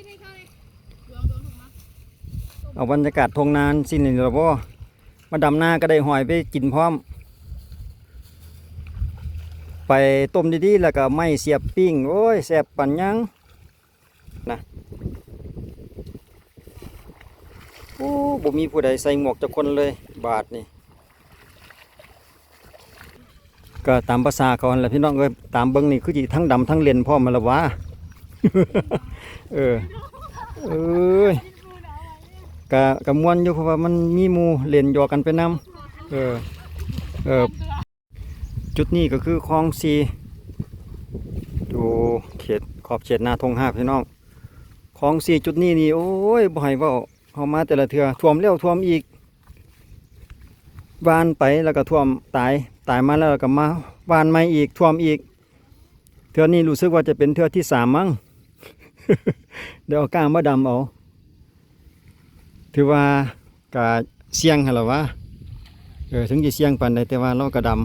เอาเอาบรรยากาศทงนานสิ้นนี่ละบ่มาดำนาก็ได้หอยไปกินพร้อม ไปต้มดีๆแล้วก็ไม่เสียบปิ้ง โอ้ยแซ่บปันยังนะโอ้บ่มีผู้ใดใส่หมวกจักคนเลย บาทนี่ก็ตามภาษาเขาหั่นแหละพี่น้องเอ้ยตามเบิ่งนี่คือสิทั้งดำทั้งเลนพร้อมมาละวะ เออเอ้ยกะกะมวนอยู่เพราะว่ามันมีหมูเล่นหยอกกันไปนํเออเออจุดนี้ก็คือคลองซีดูเขตขอบเขตนาทงห้าพี่น้องคลองซีจุดนี้นี่โอ้ยบ่ให้เว้าเฮามาแต่ละเทือท่วมแล้วท่วมอีกวานไปแล้วก็ท่วมตายตายมาแล้วก็มาวานใหม่อีกท่วมอีกเทือนี้รู้สึกว่าจะเป็นเทือที่สามมั้ง เดี๋ยวเอาก้างมาดำเอา ถือว่ากะเสียงหั่นล่ะวะเออถึงจะเสียงปานใดแต่ว่าเราก็ดำ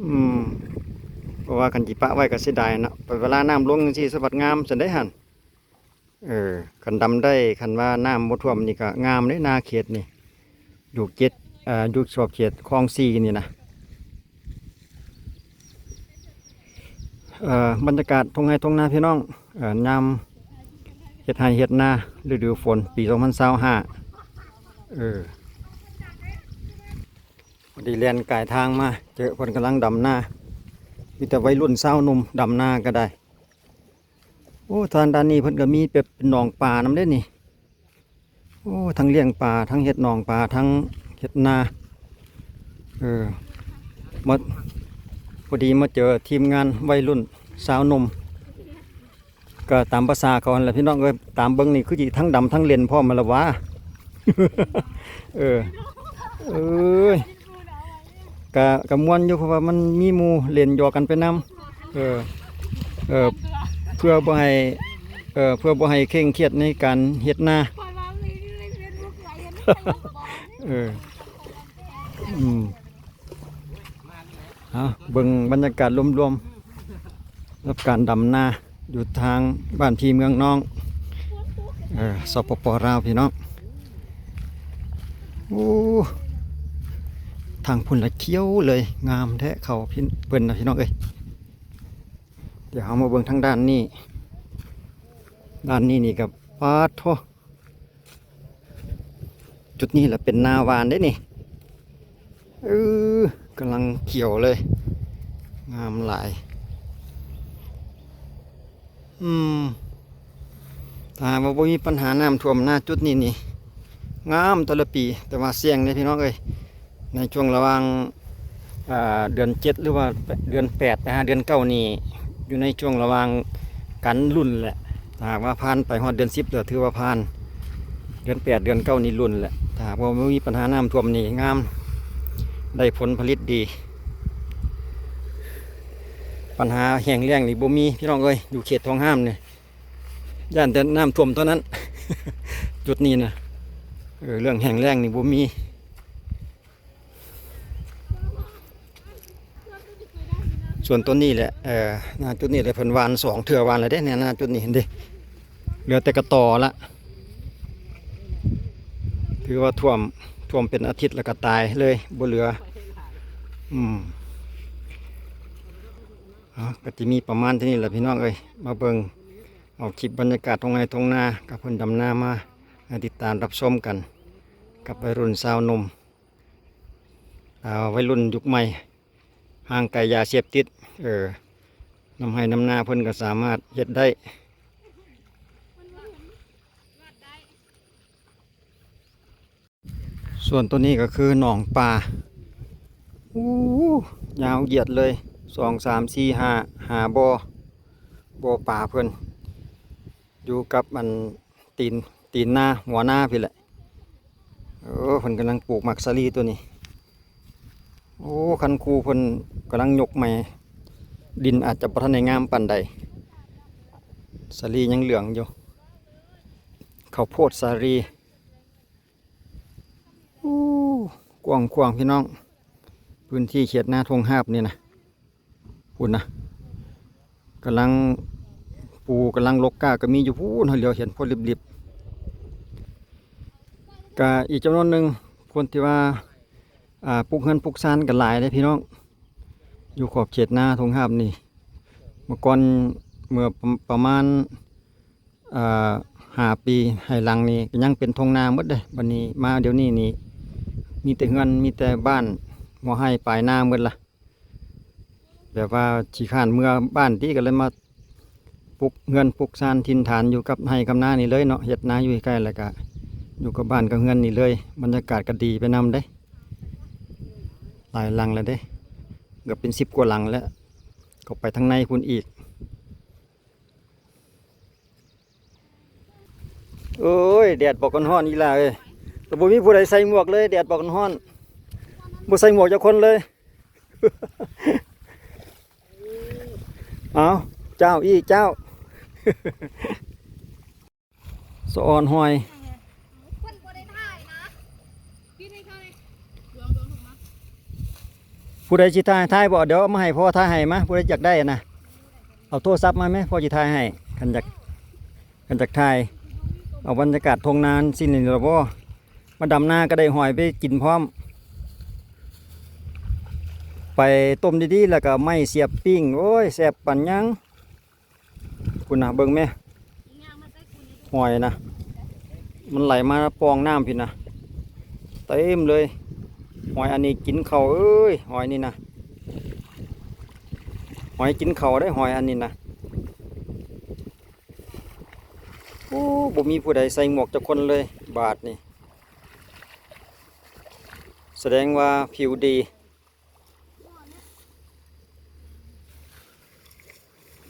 อืมเพราะว่ากันจิปะไว้ก็เสียดายนะไปเวลาน้ำลงจังซี่สะบัดงามสันได้หันเออคันดำได้คันว่าน้ำบ่ท่วมนี่ก็งามเด้นาเขตนี่อยู่เจ็ดอ่ออยู่ชอบเขตคลองซีนี่นะเอ่อ บรรยากาศทงไห้ทงนาพี่น้องอยามเฮ็ดไร่เฮ็ดนาฤดูฝนปี2025เออพอดีเรียนกายทางมา เจอคนกำลังดำนามีแต่วัยรุ่นสาวหนุ่มดำนาก็ได้ โอ้ทางด้านนี้เพิ่นก็มีเป็ดเป็นหนองป่าน้ำเด้นี่โอ้ทั้งเลี้ยงปลาทั้งเฮ็ดหนองปลาทั้งเฮ็ดนาเออมา พอดีมาเจอทีมงานวัยรุ่นสาวนม ก็ตามภาษาเขาแหละพี่น้องเอ้ยตามเบิ้งนี่คือสิทั้งดำทั้งเลนพร้อมาละวะเออเอ้ยกะกะมวนอยู่เพราะว่ามันมีมูเล่นหยอกกันไปนํเออเออเพื่อบ่ให้เออเพื่อบ่ให้เคร่งเครียดในการเฮ็ดนาคอยมาเลยในเฟซบุ๊กไหลเห็นเอออืม เบิ่งบรรยากาศรวมๆรับการดำนาอยู่ทางบ้านพี่เมืองน้องเออสปปลาวพี่น้องโอ้ทางพุ่นละเขี้ยวเลย งามแท้เขาพี่เปิ้นนะพี่น้องเอ้ยเดี๋ยวเอามาเบิ่งทางด้านนี้ด้านนี้นี่กับปาดโทจุดนี้แหละเป็นนาวานได้นี่เออกำลังเขียวเลย งามหลาย อืมถ้าว่าบ่มีปัญหาน้ำท่วมหน้าจุดนี้นี่ งามแตละปี แต่ว่าเสี่ยงเลยพี่น้องเอ้ยในช่วงระหว่างเดือนเจ็ดหรือว่าเดือนแปดนะฮะเดือนเก้านี่อยู่ในช่วงระหว่างกันรุ่นแหละหากว่าผ่านไปฮอดเดือนสิบเดี๋ยวถือว่าผ่าน เดือนแปดเดือนเก้านี่รุ่นแหละถ้าว่าบ่มีปัญหาน้ำท่วมนี่งาม ได้ผลผลิตดี ปัญหาแห้งแล้งนี่บ่มีพี่น้องเอ้ยอยู่เขตท้องห้ามเนี่ยย่านแต่น้ำท่วมเท่านั้น จุดนี้นะเออเรื่องแห้งแล้งนี่บ่มีส่วนต้นนี้แหละเออหน้าจุดนี้เลยเพิ่นวานสองเถื่อวานเลยเด้เนี่ยหน้าจุดนี้เห็นดิเหลือแต่กระต่อละถือว่าท่วมท่วมเป็นอาทิตย์แล้วก็ตายเลยบ่เหลือ อืม ก็จะมีประมาณที่นี้แหละพี่น้องเอ้ยมาเบิ่งเอาคลิปบรรยากาศตรงไหนตรงนากับเพิ่นดำนามาติดตามรับชมกัน กับวัยรุ่นสาวนมอ่าวัยรุ่นยุคใหม่ห่างไกลยาเสพติดเออนำให้นำนาเพิ่นก็สามารถเฮ็ดได้ส่วนตัวนี้ก็คือหนองปลาอู้ยาวเหยียดเลย สองสามสี่ห้าหาบอ่บอปลาเพิ่อนอยู่กับมันตีนตีนหน้าหัวหน้าพี่แหละเออเพิ่นกำลังปลูกหมักสาลีตัวนี้ โอ้คันคูเพิ่นกำลังยกใหม่ดินอาจจะบ่ทันได้งามปานใดสาลียังเหลืองอยู่ข้าวโพดสาลีโอ้กว้างขวางพี่น้อง พื้นที่เขตหน้าทงหาบนี่นะ พุ่นนะกำลังปูกำลังลกกาก็มีอยู่พูนเหลียวเห็นพอริบๆก็อีกจำนวนหนึ่งคนที่ว่าปลูกเงินปลูกซานกันหลายเลยพี่น้อง อยู่ขอบเขตหน้าทงห้าบนี่เมื่อก่อนเมื่อประมาณห้าปีให้หลังนี่ยังเป็นทงนาหมดเลยบัดนี้มาเดี๋ยวนี้นี่มีแต่เงินมีแต่บ้านมอให้ปลายนาหมดละ แบบว่าขี้ข้านเมื่อบ้านที่ก็เลยมาปลูกเงินปลูกซานทินฐานอยู่กับให้กับนานี่เลยเนาะเฮ็ดนาอยู่ใกล้แล้วก็อยู่กับบ้านกับเงินนี่เลยบรรยากาศก็ดีไปนำได้ หลายหลังแล้วเด้เกือบเป็นสิบกว่าหลังแล้ว ก็ไปทางในพุ่นอีก โอ้ยแดดบอกกันฮ้อนอีหล่าเอ้ยแต่บ่มีผู้ใดใส่หมวกเลยแดดบอกกันฮ้อนบ่ใส่หมวกจักคนเลย เอาเจ้าอีเจ้าสะออนหอยคนบ่ได้ถ่ายนะพี่ให้เขาเลยรวมโดนถูกมั้ยผู้ใดสิถ่ายถ่ายบ่เดี๋ยวเอามาให้พ่อถ่ายให้มาผู้ใดอยากได้นะเอาโทรศัพท์มาไหมพ่อสิถ่ายให้คันอยากคันอยากถ่ายเอาบรรยากาศทงนานสิ้นนี่ล่ะบ่มาดำหน้าก็ได้หอยไปกินพร้อม ไปต้มดีๆแล้วก็ไม่เสียบปิ้งโอ้ยแซ่บปันยังคุณนะเบิ่งแม่หอยนะ มันไหลมาปองน้ำพี่นะเต็มเลยหอยอันนี้กินเขาเอ้ยหอยนี่นะหอยกินเขาได้หอยอันนี้นะโอ้บ่มีผู้ใดใส่หมวกจักคนเลย บาทนี่ แสดงว่าผิวดี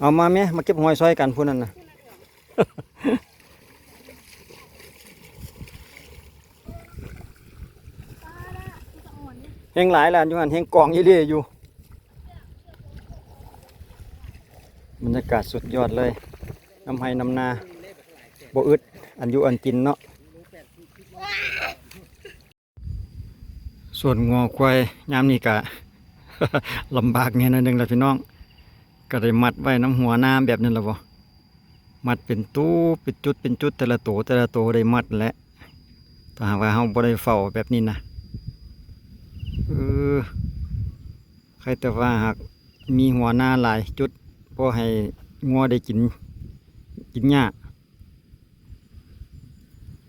เอามาไหมมาเก็บหอยซอยกันพูดนั่นนะเนี่ยแห้งหลายและอยู่หันแห้งกองยี่เรื่อยอยู่บรรยากาศสุดยอดเลยน้ำไห้น้ำนาโบอึดอันอยู่อันกินเนาะส่วนงัวควายยามนี้กะลำบากเนี่ยนะหนึ่งละพี่น้อง ก็ได้มัดไว้น้ำหัวน้ำแบบนั้นละบ่มัดเป็นตู้เป็นจุดเป็นจุดแต่ละโตวแต่ละโตวได้มัดแหละถ้าหากว่าเฮาบ่ได้เฝ้าแบบนี้นะเออใครแต่ว่าหากมีหัวหน้าหลายจุดพอให้งัวได้กินกินหญ้า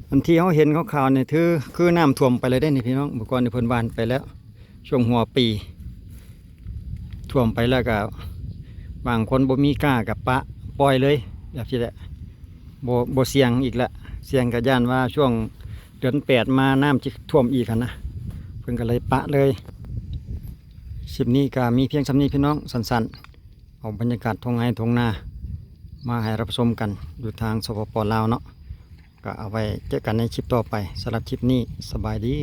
อันที่เขาเห็นเขาข่าวเนี่ยคือคือน้ำท่วมไปเลยได้นี่พี่น้องเมื่อก่อนในเพิ่นบานไปแล้ว ช่วงหัวปีท่วมไปแล้วก็ บางคนบ่มีกล้ากับปะปล่อยเลยแบบนี้แหละบ่บ่เสี่ยงอีกละเสี่ยงกับย่านว่าช่วงเดือนแปดมาน้ำจะท่วมอีกนนะเพิ่นก็เลยปะเลยสิบนี้ก็มีเพียงสำนี้พี่น้องสันๆเอาบรรยากาศทงไห้ทงนามาให้รับชมกันอยู่ทางสปปลาวเนาะก็เอาไว้เจอกันในคลิปต่อไปสำหรับคลิปนี้สบายดี